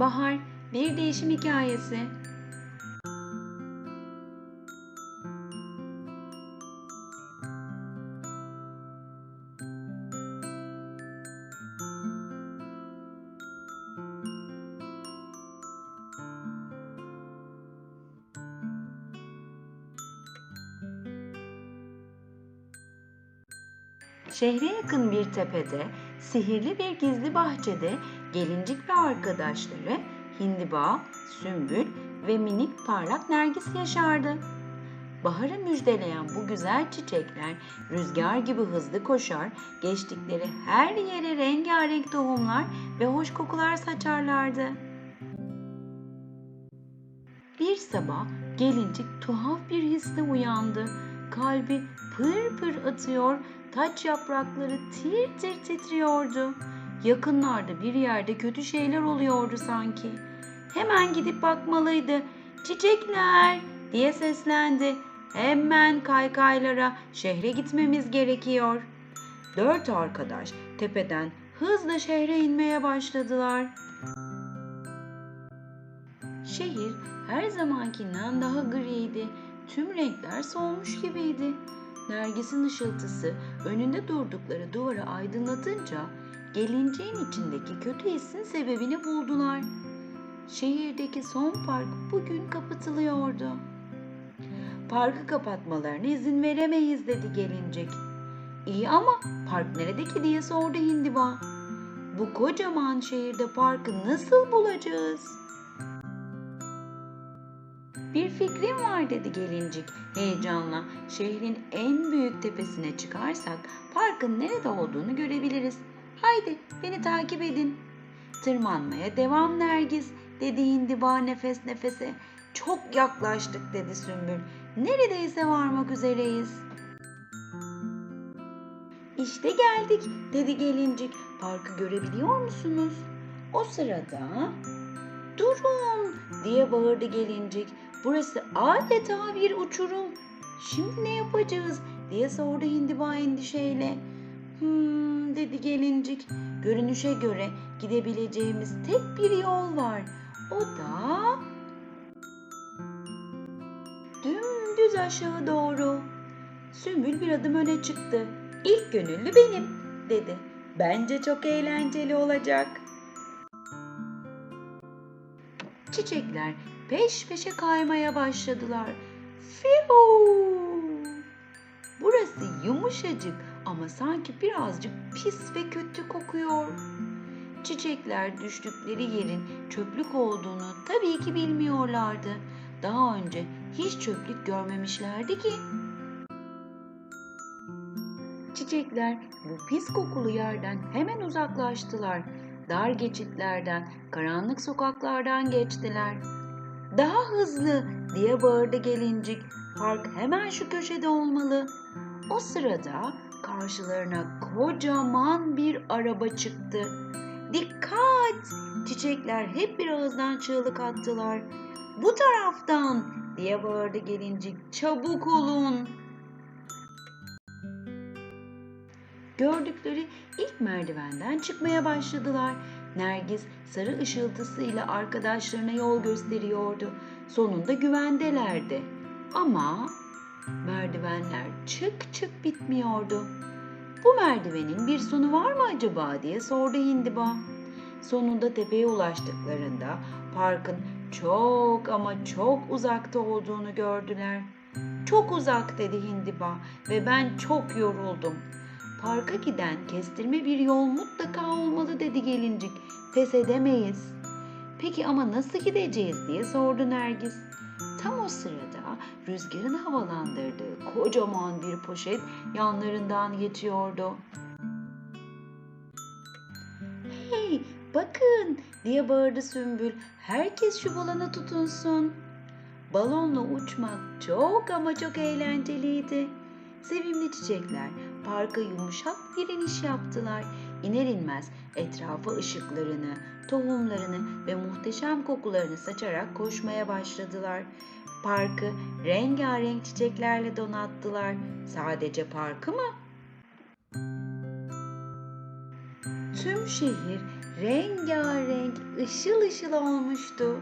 Bahar Bir Değişim Hikayesi. Şehre yakın bir tepede, sihirli bir gizli bahçede gelincik ve arkadaşları Hindiba, Sümbül ve minik parlak Nergis yaşardı. Baharı müjdeleyen bu güzel çiçekler rüzgar gibi hızlı koşar, geçtikleri her yere rengarenk tohumlar ve hoş kokular saçarlardı. Bir sabah gelincik tuhaf bir hisle uyandı. Kalbi pır pır atıyor, taç yaprakları tir tir titriyordu. Yakınlarda bir yerde kötü şeyler oluyordu sanki. Hemen gidip bakmalıydı. Çiçekler diye seslendi. Hemen kaykaylara şehre gitmemiz gerekiyor. Dört arkadaş tepeden hızla şehre inmeye başladılar. Şehir her zamankinden daha griydi. Tüm renkler solmuş gibiydi. Nergis'in ışıltısı önünde durdukları duvarı aydınlatınca gelinciğin içindeki kötü hissin sebebini buldular. Şehirdeki son park bugün kapatılıyordu. Parkı kapatmalarına izin veremeyiz dedi gelincik. İyi ama park nerede ki diye sordu hindiba. Bu kocaman şehirde parkı nasıl bulacağız? Bir fikrim var dedi gelincik heyecanla. Şehrin en büyük tepesine çıkarsak parkın nerede olduğunu görebiliriz. Haydi beni takip edin. Tırmanmaya devam Nergis dedi hindiba nefes nefese. Çok yaklaştık dedi Sümbül. Neredeyse varmak üzereyiz. İşte geldik dedi gelincik. Parkı görebiliyor musunuz? O sırada durun diye bağırdı gelincik. Burası adeta bir uçurum. Şimdi ne yapacağız diye sordu hindiba endişeyle. Hmm dedi gelincik. Görünüşe göre gidebileceğimiz tek bir yol var. O da dümdüz aşağı doğru. Sümbül bir adım öne çıktı. İlk gönüllü benim dedi. Bence çok eğlenceli olacak. Çiçekler peş peşe kaymaya başladılar. Fiu! Burası yumuşacık ama sanki birazcık pis ve kötü kokuyor. Çiçekler düştükleri yerin çöplük olduğunu tabii ki bilmiyorlardı. Daha önce hiç çöplük görmemişlerdi ki. Çiçekler bu pis kokulu yerden hemen uzaklaştılar. Dar geçitlerden, karanlık sokaklardan geçtiler. Daha hızlı diye bağırdı gelincik. Park hemen şu köşede olmalı. O sırada karşılarına kocaman bir araba çıktı. Dikkat! Çiçekler hep bir ağızdan çığlık attılar. Bu taraftan diye bağırdı gelincik. Çabuk olun. Gördükleri ilk merdivenden çıkmaya başladılar. Nergis sarı ışıltısıyla arkadaşlarına yol gösteriyordu. Sonunda güvendelerdi. Ama merdivenler çık çık bitmiyordu. Bu merdivenin bir sonu var mı acaba diye sordu hindiba. Sonunda tepeye ulaştıklarında parkın çok ama çok uzakta olduğunu gördüler. Çok uzak dedi hindiba ve ben çok yoruldum. Parka giden kestirme bir yol mutlaka olmalı dedi gelincik. Pes edemeyiz. Peki ama nasıl gideceğiz diye sordu Nergis. Tam o sırada rüzgarın havalandırdığı kocaman bir poşet yanlarından geçiyordu. Hey bakın diye bağırdı Sümbül. Herkes şu balona tutunsun. Balonla uçmak çok ama çok eğlenceliydi. Sevimli çiçekler parka yumuşak bir iniş yaptılar. İner inmez etrafa ışıklarını, tohumlarını ve muhteşem kokularını saçarak koşmaya başladılar. Parkı rengarenk çiçeklerle donattılar. Sadece parkı mı? Tüm şehir rengarenk, ışıl ışıl olmuştu.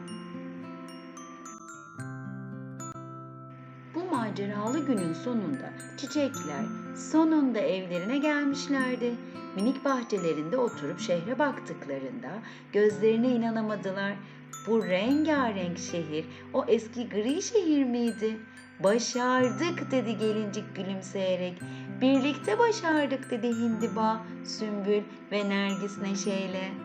Maceralı günün sonunda çiçekler sonunda evlerine gelmişlerdi. Minik bahçelerinde oturup şehre baktıklarında gözlerine inanamadılar. Bu rengarenk şehir o eski gri şehir miydi? Başardık dedi gelincik gülümseyerek. Birlikte başardık dedi Hindiba, Sümbül ve Nergis neşeyle.